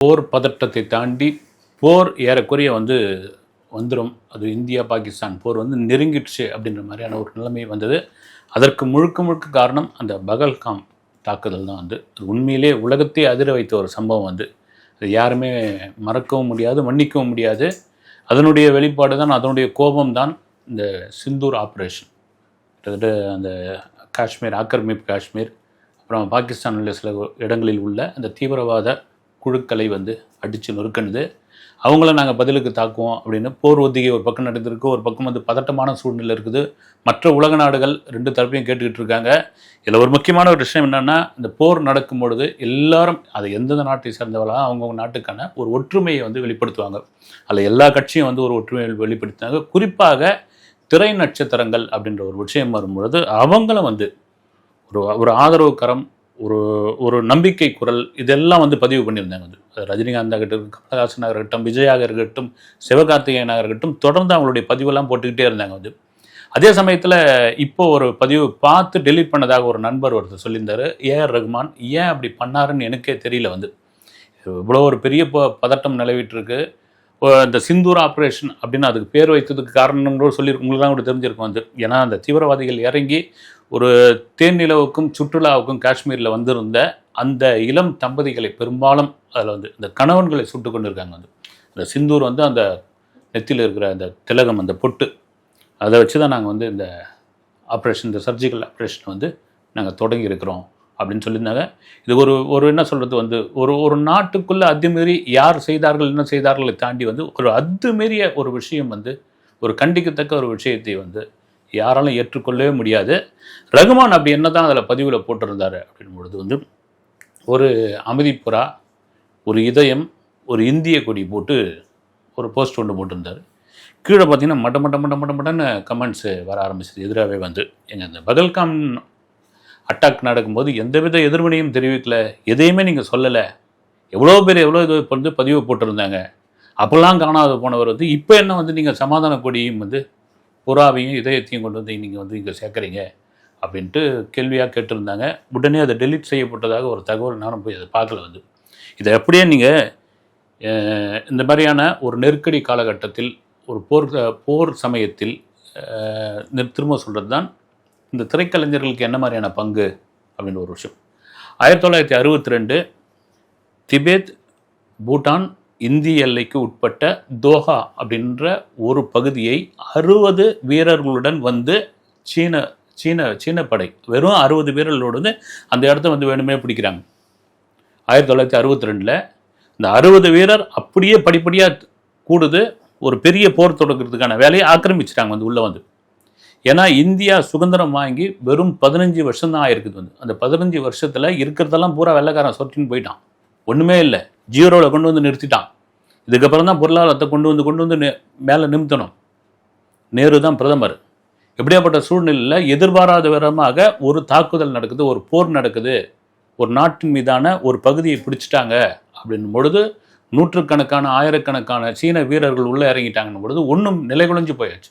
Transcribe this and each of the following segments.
போர் பதட்டத்தை தாண்டி போர் ஏறக்குறைய வந்து வந்துடும் அது இந்தியா பாகிஸ்தான் போர் வந்து நெருங்கிடுச்சு அப்படின்ற மாதிரியான ஒரு நிலைமை வந்தது. அதற்கு முழுக்க முழுக்க காரணம் அந்த பகல்காம் தாக்குதல் தான் வந்து. அது உண்மையிலே உலகத்தை அதிர வைத்த ஒரு சம்பவம் வந்து. அது யாருமே மறக்கவும் முடியாது மன்னிக்கவும் முடியாது. அதனுடைய வெளிப்பாடு தான் அதனுடைய கோபம் தான் இந்த சிந்தூர் ஆப்ரேஷன். கிட்டத்தட்ட அந்த காஷ்மீர் ஆக்கிரமிப்பு காஷ்மீர் அப்புறம் பாகிஸ்தானில் சில இடங்களில் உள்ள அந்த தீவிரவாத குழுக்களை வந்து அடித்து நொறுக்கணுது அவங்கள நாங்கள் பதிலுக்கு தாக்குவோம் அப்படின்னு போர் ஒத்திகை ஒரு பக்கம் நடந்திருக்கு ஒரு பக்கம் வந்து பதட்டமான சூழ்நிலை இருக்குது. மற்ற உலக நாடுகள் ரெண்டு தரப்பையும் கேட்டுக்கிட்டு இருக்காங்க. இதில் ஒரு முக்கியமான ஒரு விஷயம் என்னென்னா இந்த போர் நடக்கும் பொழுது எல்லாரும் அது எந்தெந்த நாட்டை சேர்ந்தவர்களாக அவங்கவுங்க நாட்டுக்கான ஒரு ஒற்றுமையை வந்து வெளிப்படுத்துவாங்க. அதில் எல்லா கட்சியும் வந்து ஒரு ஒற்றுமையை வெளிப்படுத்தினாங்க. குறிப்பாக திரை நட்சத்திரங்கள் அப்படின்ற ஒரு விஷயம் வரும்பொழுது அவங்களும் வந்து ஒரு ஒரு ஆதரவு கரம் ஒரு ஒரு நம்பிக்கை குரல் இதெல்லாம் வந்து பதிவு பண்ணியிருந்தாங்க வந்து. ரஜினிகாந்த் ஆகட்டும் இருக்கட்டும் ஆகட்டும் இருக்கட்டும் விஜயாக இருக்கட்டும் சிவகார்த்திகேயனாக இருக்கட்டும் தொடர்ந்து அவங்களுடைய பதிவெல்லாம் போட்டுக்கிட்டே இருந்தாங்க வந்து. அதே சமயத்தில் இப்போ ஒரு பதிவு பார்த்து டெலீட் பண்ணதாக ஒரு நண்பர் ஒருத்தர் சொல்லியிருந்தார் ஏஆர் ரகுமான் ஏன் அப்படி பண்ணாருன்னு எனக்கே தெரியல வந்து. இவ்வளோ ஒரு பெரிய ப பதட்டம் நிலவிட்டுருக்கு. இந்த சிந்தூர் ஆப்ரேஷன் அப்படின்னு அதுக்கு பேர் வைத்ததுக்கு காரணம் கூட சொல்லி உங்களுக்கு தான் கூட தெரிஞ்சிருக்கும் வந்து. ஏன்னா அந்த தீவிரவாதிகள் இறங்கி ஒரு தேன்நிலவுக்கும் சுற்றுலாவுக்கும் காஷ்மீரில் வந்திருந்த அந்த இளம் தம்பதிகளை பெரும்பாலும் அதில் வந்து இந்த கணவன்களை சுட்டு கொண்டு இருக்காங்க வந்து. அந்த சிந்தூர் வந்து அந்த நெத்தியில் இருக்கிற அந்த திலகம் அந்த பொட்டு அதை வச்சு தான் நாங்கள் வந்து இந்த ஆப்ரேஷன் இந்த சர்ஜிக்கல் ஆப்ரேஷன் வந்து நாங்கள் தொடங்கி இருக்கிறோம் அப்படின்னு சொல்லியிருந்தாங்க. இது ஒரு ஒரு என்ன சொல்கிறது வந்து ஒரு ஒரு நாட்டுக்குள்ளே அத்துமீறி யார் செய்தார்கள் என்ன செய்தார்களை தாண்டி வந்து ஒரு அத்துமீறிய ஒரு விஷயம் வந்து ஒரு கண்டிக்கத்தக்க ஒரு விஷயத்தை வந்து யாராலும் ஏற்றுக்கொள்ளவே முடியாது. ரகுமான் அப்படி என்ன தான் அதில் பதிவில் போட்டிருந்தாரு அப்படின் பொழுது வந்து ஒரு அமைதிப்புறா ஒரு இதயம் ஒரு இந்திய கொடி போட்டு ஒரு போஸ்ட் ஒன்று போட்டிருந்தார். கீழே பார்த்தீங்கன்னா மட்ட மட்ட மட்ட மட்ட மட்டன்னு கமெண்ட்ஸு வர ஆரம்பிச்சது. எதிராகவே வந்து எங்கள் இந்த பகல்காம் அட்டாக் நடக்கும்போது எந்தவித எதிர்வினையும் தெரிவிக்கல. எதையுமே நீங்கள் சொல்லலை. எவ்வளோ பேர் எவ்வளோ இது வந்து பதிவு போட்டிருந்தாங்க. அப்போல்லாம் காணாத போனவர் வந்து இப்போ என்ன வந்து நீங்கள் சமாதான கொடியும் வந்து புறாவையும் இதயத்தையும் கொண்டு வந்து நீங்கள் வந்து இங்கே சேர்க்குறீங்க அப்படின்ட்டு கேள்வியாக கேட்டிருந்தாங்க. உடனே அதை டெலீட் செய்யப்பட்டதாக ஒரு தகவல் நானும் போய் அதை பார்க்கல வந்து. இதை எப்படியே நீங்கள் இந்த மாதிரியான ஒரு நெருக்கடி காலகட்டத்தில் ஒரு போர் போர் சமயத்தில் திரும்ப சொல்கிறது தான் இந்த திரைக்கலைஞர்களுக்கு என்ன மாதிரியான பங்கு அப்படின்னு ஒரு விஷயம். ஆயிரத்தி தொள்ளாயிரத்தி அறுபத்தி ரெண்டு திபேத் பூட்டான் இந்திய எல்லைக்கு உட்பட்ட தோஹா அப்படின்ற ஒரு பகுதியை அறுபது வீரர்களுடன் வந்து சீன சீன சீன படை வெறும் அறுபது வீரர்களோடு வந்து அந்த இடத்த வந்து வேணுமே பிடிக்கிறாங்க. ஆயிரத்தி தொள்ளாயிரத்தி அறுபத்தி ரெண்டில் இந்த அறுபது வீரர் அப்படியே படிப்படியாக கூடுது ஒரு பெரிய போர் தொடக்கிறதுக்கான வேலையை ஆக்கிரமிச்சிட்டாங்க வந்து உள்ளே வந்து. ஏன்னா இந்தியா சுதந்திரம் வாங்கி வெறும் பதினஞ்சு வருஷம் தான் ஆயிருக்குது வந்து. அந்த பதினஞ்சு வருஷத்தில் இருக்கிறதெல்லாம் பூரா வெள்ளைக்காரன் சொட்டின்னு போயிட்டான். ஒன்றுமே இல்லை. ஜீரோவில் கொண்டு வந்து நிறுத்திட்டான். இதுக்கப்புறம் தான் பொருளாதாரத்தை கொண்டு வந்து கொண்டு வந்து மேலே நிமித்தணும். நேரு தான் பிரதமர். எப்படியாப்பட்ட சூழ்நிலையில் எதிர்பாராத விதமாக ஒரு தாக்குதல் நடக்குது ஒரு போர் நடக்குது ஒரு நாட்டின் மீதான ஒரு பகுதியை பிடிச்சிட்டாங்க அப்படின்னும் பொழுது நூற்றுக்கணக்கான ஆயிரக்கணக்கான சீன வீரர்கள் உள்ளே இறங்கிட்டாங்கன்னும் பொழுது ஒன்றும் நிலைகுலைஞ்சு போயாச்சு.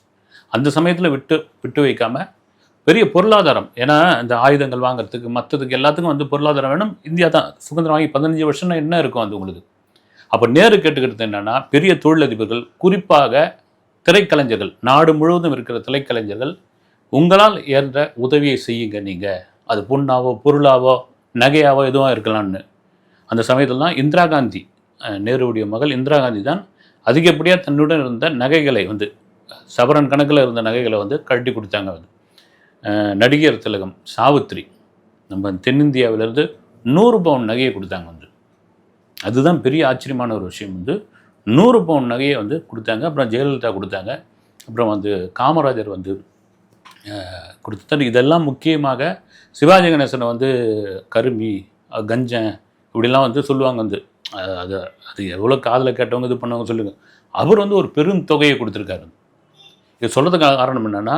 அந்த சமயத்தில் விட்டு விட்டு வைக்காமல் பெரிய பொருளாதாரம். ஏன்னா இந்த ஆயுதங்கள் வாங்குறதுக்கு மற்றதுக்கு எல்லாத்துக்கும் வந்து பொருளாதாரம் வேணும். இந்தியா தான் சுதந்திரம் வாங்கி பதினஞ்சு வருஷம்னா என்ன இருக்கும் அது உங்களுக்கு? அப்போ நேரு கேட்டுக்கிறது என்னன்னா பெரிய தொழிலதிபர்கள் குறிப்பாக திரைக்கலைஞர்கள் நாடு முழுவதும் இருக்கிற திரைக்கலைஞர்கள் உங்களால் ஏற்ற உதவியை செய்யுங்க நீங்கள் அது பொண்ணாவோ பொருளாவோ நகையாவோ எதுவும் இருக்கலாம்னு. அந்த சமயத்தில் தான் இந்திரா காந்தி நேருடைய மகள் இந்திரா காந்தி தான் அதிகப்படியாக தன்னுடன் இருந்த நகைகளை வந்து சவரன் கணக்கில் இருந்த நகைகளை வந்து கழட்டி கொடுத்தாங்க வந்து நடிகர் திலகம் சாவித்ரி நம்ம தென்னிந்தியாவிலேருந்து நூறு பவுன் நகையை கொடுத்தாங்க வந்து. அதுதான் பெரிய ஆச்சரியமான ஒரு விஷயம் வந்து. நூறு பவுன் நகையை வந்து கொடுத்தாங்க. அப்புறம் ஜெயலலிதா கொடுத்தாங்க. அப்புறம் வந்து காமராஜர் வந்து கொடுத்தாரு. இதெல்லாம் முக்கியமாக சிவாஜி கணேசனை வந்து கருமி கஞ்சன் இப்படிலாம் வந்து சொல்லுவாங்க வந்து. அது அது எவ்வளோ காதில் கேட்டவங்க இது பண்ணவங்க சொல்லுங்க. அவர் வந்து ஒரு பெரும் தொகையை கொடுத்துருக்காரு. இது சொல்கிறதுக்கான காரணம் என்னென்னா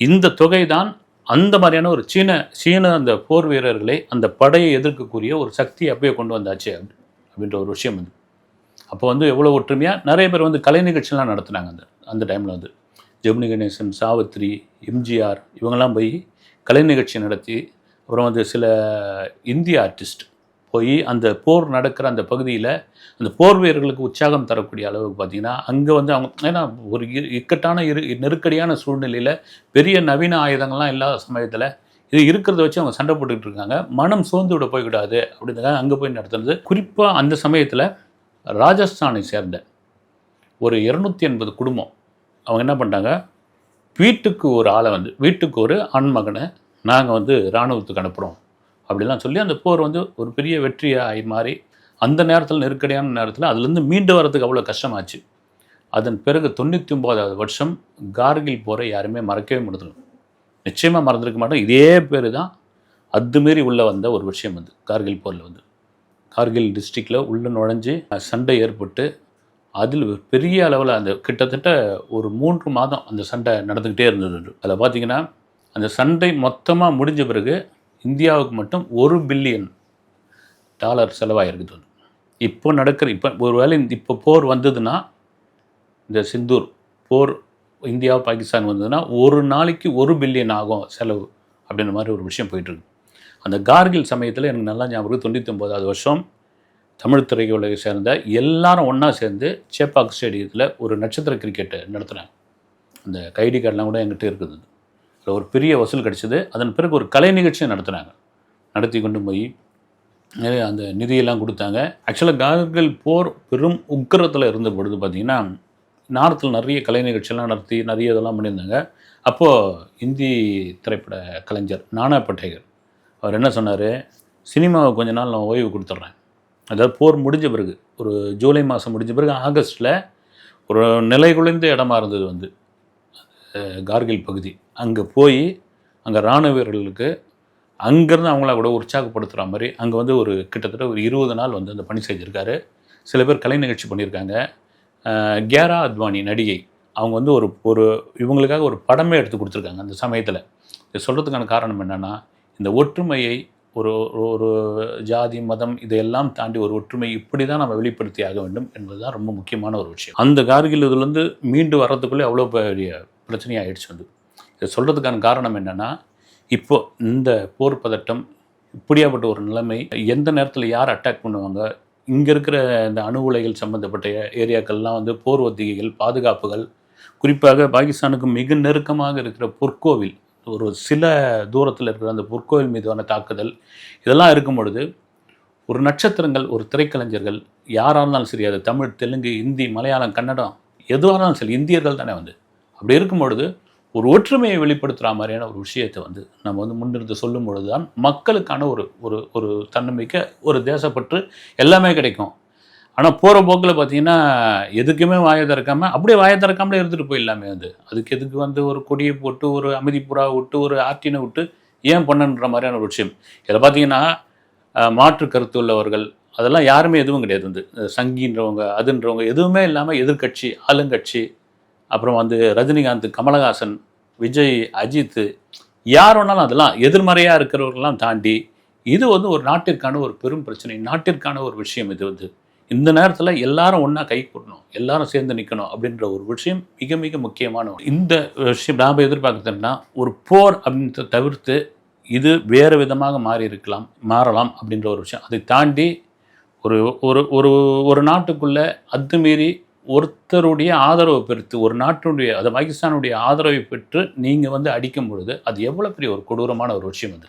இந்த தொகை தான் அந்த மாதிரியான ஒரு சீன சீன அந்த போர் வீரர்களை அந்த படையை எதிர்க்கக்கூடிய ஒரு சக்தியை அப்பயே கொண்டு வந்தாச்சு அப்படின்ற ஒரு விஷயம் வந்து அப்போ வந்து எவ்வளோ ஒற்றுமையாக நிறைய பேர் வந்து கலை நிகழ்ச்சிலாம் நடத்துனாங்க அந்த அந்த டைமில் வந்து. ஜெமினி கணேசன் சாவித்ரி எம்ஜிஆர் இவங்கெல்லாம் போய் கலை நிகழ்ச்சி நடத்தி அப்புறம் வந்து சில இந்திய ஆர்டிஸ்ட் போய் அந்த போர் நடக்கிற அந்த பகுதியில் அந்த போர் வீரர்களுக்கு உற்சாகம் தரக்கூடிய அளவுக்கு பார்த்தீங்கன்னா அங்கே வந்து அவங்க ஏன்னா ஒரு இக்கட்டான இரு நெருக்கடியான சூழ்நிலையில் பெரிய நவீன ஆயுதங்கள்லாம் இல்லாத சமயத்தில் இது இருக்கிறத வச்சு அவங்க சண்டை போட்டுக்கிட்டு இருக்காங்க. மனம் சோர்ந்து விட போய்விடாது அப்படின்றதுக்காக அங்கே போய் நடத்துனது. குறிப்பாக அந்த சமயத்தில் ராஜஸ்தானை சேர்ந்த ஒரு இரநூத்தி எண்பது குடும்பம் அவங்க என்ன பண்ணிட்டாங்க? வீட்டுக்கு ஒரு ஆளை வந்து வீட்டுக்கு ஒரு ஆண்மகனை நாங்கள் வந்து இராணுவத்துக்கு அனுப்புகிறோம் அப்படிலாம் சொல்லி அந்த போர் வந்து ஒரு பெரிய வெற்றியாகி மாறி அந்த நேரத்தில் நெருக்கடியான நேரத்தில் அதுலேருந்து மீண்டு வரதுக்கு அவ்வளோ கஷ்டமாச்சு. அதன் பிறகு தொண்ணூற்றி ஒம்போதாவது வருஷம் கார்கில் போரை யாருமே மறக்கவே முடியல. நிச்சயமாக மறந்துருக்க மாட்டோம். இதே பேர் தான் அத்துமீறி உள்ளே வந்த ஒரு விஷயம் வந்து கார்கில் போரில் வந்து. கார்கில் டிஸ்ட்ரிக்டில் உள்ள நுழைஞ்சு சண்டை ஏற்பட்டு அதில் பெரிய அளவில் அந்த கிட்டத்தட்ட ஒரு மூன்று மாதம் அந்த சண்டை நடந்துக்கிட்டே இருந்தது. அதில் பார்த்தீங்கன்னா அந்த சண்டை மொத்தமாக முடிஞ்ச பிறகு இந்தியாவுக்கு மட்டும் ஒரு பில்லியன் டாலர் செலவாயிருக்குது இப்போ நடக்கிற இப்போ ஒருவேளை இந்த இப்போ போர் வந்ததுன்னா இந்த சிந்தூர் போர் இந்தியா பாகிஸ்தான் வந்ததுன்னா ஒரு நாளைக்கு ஒரு பில்லியன் ஆகும் செலவு அப்படின்ற மாதிரி ஒரு விஷயம் போயிட்டுருக்கு. அந்த கார்கில் சமயத்தில் எனக்கு நல்லா ஞாபகம் தொண்ணூற்றி தொண்ணூத்தி வருஷம் தமிழ் திரையுலகை சேர்ந்த எல்லாரும் ஒன்றா சேர்ந்து சேப்பாக் ஸ்டேடியத்தில் ஒரு நட்சத்திர கிரிக்கெட்டு நடத்துகிறேன் அந்த கைடி கார்டெலாம் கூட எங்கிட்ட இருக்குது. ஒரு பெரிய வசூல் கிடச்சிது. அதன் பிறகு ஒரு கலை நிகழ்ச்சியை நடத்துனாங்க. நடத்தி கொண்டு போய் நிறைய அந்த நிதியெல்லாம் கொடுத்தாங்க. ஆக்சுவலாக கார்கில் போர் பெரும் உக்கிரத்தில் இருந்த பொழுது பார்த்திங்கன்னா நார்த்தில் நிறைய கலை நிகழ்ச்சியெல்லாம் நடத்தி நிறைய இதெல்லாம் பண்ணியிருந்தாங்க. அப்போது இந்தி திரைப்பட கலைஞர் நானா பட்டேகர் அவர் என்ன சொன்னார்? சினிமாவை கொஞ்ச நாள் நான் ஓய்வு கொடுத்துட்றேன். அதாவது போர் முடிஞ்ச பிறகு ஒரு ஜூலை மாதம் முடிஞ்ச பிறகு ஆகஸ்ட்டில் ஒரு நிலை குலைந்த இடமா இருந்தது வந்து. கார்கில் பகுதி. அங்கே போய் அங்கே இராணுவ வீரர்களுக்கு அங்கேருந்து அவங்கள கூட உற்சாகப்படுத்துகிற மாதிரி அங்கே வந்து ஒரு கிட்டத்தட்ட ஒரு இருபது நாள் வந்து அந்த பணி செஞ்சுருக்காரு. சில பேர் கலை நிகழ்ச்சி பண்ணியிருக்காங்க கேரா அத்வானி நடிகை அவங்க வந்து ஒரு ஒரு இவங்களுக்காக ஒரு படமே எடுத்து கொடுத்துருக்காங்க அந்த சமயத்தில். இது சொல்கிறதுக்கான காரணம் என்னென்னா இந்த ஒற்றுமையை ஒரு ஒரு- ஜாதி மதம் இதையெல்லாம் தாண்டி ஒரு ஒற்றுமை இப்படி தான் நம்ம வெளிப்படுத்தி ஆக வேண்டும் என்பது தான் ரொம்ப முக்கியமான ஒரு விஷயம். அந்த கார்கில் இதுலேருந்து மீண்டு வர்றதுக்குள்ளே அவ்வளோ பெரிய பிரச்சனையாகிடுச்சு வந்து. இதை சொல்கிறதுக்கான காரணம் என்னென்னா இப்போ இந்த போர் பதட்டம் இப்படியாப்பட்ட ஒரு நிலைமை எந்த நேரத்தில் யார் அட்டாக் பண்ணுவாங்க? இங்கே இருக்கிற இந்த அணு உலைகள் சம்மந்தப்பட்ட ஏரியாக்கள்லாம் வந்து போர் ஒத்திகைகள் பாதுகாப்புகள் குறிப்பாக பாகிஸ்தானுக்கு மிக நெருக்கமாக இருக்கிற பொற்கோவில் ஒரு சில தூரத்தில் இருக்கிற அந்த பொற்கோவில் மீதான தாக்குதல் இதெல்லாம் இருக்கும் பொழுது ஒரு நட்சத்திரங்கள் ஒரு திரைக்கலைஞர்கள் யாராக இருந்தாலும் சரி அது தமிழ் தெலுங்கு இந்தி மலையாளம் கன்னடம் எதுவாக இருந்தாலும் சரி இந்தியர்கள் தானே வந்து. அப்படி இருக்கும் பொழுது ஒரு ஒற்றுமையை வெளிப்படுத்துகிற மாதிரியான ஒரு விஷயத்தை வந்து நம்ம வந்து முன்னிருந்து சொல்லும் பொழுது தான் மக்களுக்கான ஒரு ஒரு ஒரு தன்னம்பிக்கை ஒரு தேசப்பற்று எல்லாமே கிடைக்கும். ஆனால் போகிற போக்கில் பார்த்தீங்கன்னா எதுக்குமே வாயை திறக்காமல் அப்படியே வாயை திறக்காமலே இருந்துட்டு போயிடலாமே வந்து. அதுக்கு எதுக்கு வந்து ஒரு கொடியை போட்டு ஒரு அமைதிப்புறா விட்டு ஒரு ஆர்டினை விட்டு ஏன் பண்ணன்ற மாதிரியான ஒரு விஷயம். இதில் பார்த்தீங்கன்னா மாற்று கருத்து உள்ளவர்கள் அதெல்லாம் யாருமே எதுவும் கிடையாது வந்து. சங்கின்றவங்க அதுன்றவங்க எதுவுமே இல்லாமல் எதிர்க்கட்சி ஆளுங்கட்சி அப்புறம் வந்து ரஜினிகாந்த் கமலஹாசன் விஜய் அஜித் யார் வேணாலும் அதெல்லாம் எதிர்மறையாக இருக்கிறவர்கள்லாம் தாண்டி இது வந்து ஒரு நாட்டிற்கான ஒரு பெரும் பிரச்சனை. நாட்டிற்கான ஒரு விஷயம் இது வந்து. இந்த நேரத்தில் எல்லாரும் ஒன்றா கை கூட்டணும் எல்லாரும் சேர்ந்து நிற்கணும் அப்படின்ற ஒரு விஷயம் மிக மிக முக்கியமான இந்த விஷயம் நாம் எதிர்பார்க்குறதுன்னா ஒரு போர் அப்படின்றத தவிர்த்து இது வேறு விதமாக மாறி இருக்கலாம் மாறலாம் அப்படின்ற ஒரு விஷயம். அதை தாண்டி ஒரு ஒரு ஒரு ஒரு நாட்டுக்குள்ளே அத்துமீறி ஒருத்தருடைய ஆதரவை பெற்று ஒரு நாட்டினுடைய அது பாகிஸ்தானுடைய ஆதரவை பெற்று நீங்கள் வந்து அடிக்கும் பொழுது அது எவ்வளோ பெரிய ஒரு கொடூரமான ஒரு விஷயம் அது.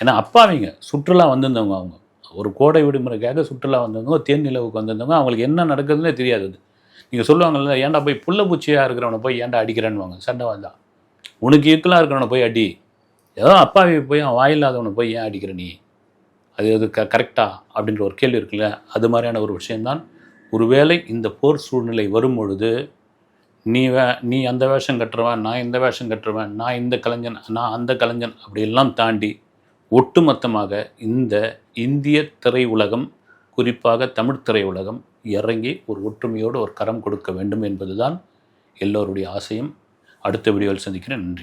ஏன்னா அப்பாவிங்க சுற்றுலா வந்திருந்தவங்க அவங்க. ஒரு கோடை விடுமுறைக்காக சுற்றுலா வந்தவங்க தேன் நிலவுக்கு வந்திருந்தவங்க அவங்களுக்கு என்ன நடக்குதுன்னே தெரியாது அது. நீங்கள் சொல்லுவாங்கல்ல ஏன்டா போய் புள்ள பூச்சியாக இருக்கிறவனை போய் ஏன்டா அடிக்கிறேன்னுவாங்க? சண்டை வந்தா. உனக்கு ஈக்குவலாக இருக்கிறவனை போய் அடி. ஏதோ அப்பாவி போய் அவன் வாயில்லாதவனை போய் ஏன் அடிக்கிற நீ? அது அது க கரெக்டா அப்படின்ற ஒரு கேள்வி இருக்குல்ல. அது மாதிரியான ஒரு விஷயம்தான் ஒருவேளை இந்த போர் சூழ்நிலை வரும் பொழுது நீ வே நீ அந்த வேஷம் கட்டுறவன் நான் இந்த வேஷம் கட்டுறவன் நான் இந்த கலைஞன் நான் அந்த கலைஞன் அப்படியெல்லாம் தாண்டி ஒட்டுமொத்தமாக இந்த இந்திய திரையுலகம் குறிப்பாக தமிழ் திரையுலகம் இறங்கி ஒரு ஒற்றுமையோடு ஒரு கரம் கொடுக்க வேண்டும் என்பதுதான் எல்லோருடைய ஆசையும். அடுத்த வீடியோவில் சந்திக்கிறேன். நன்றி.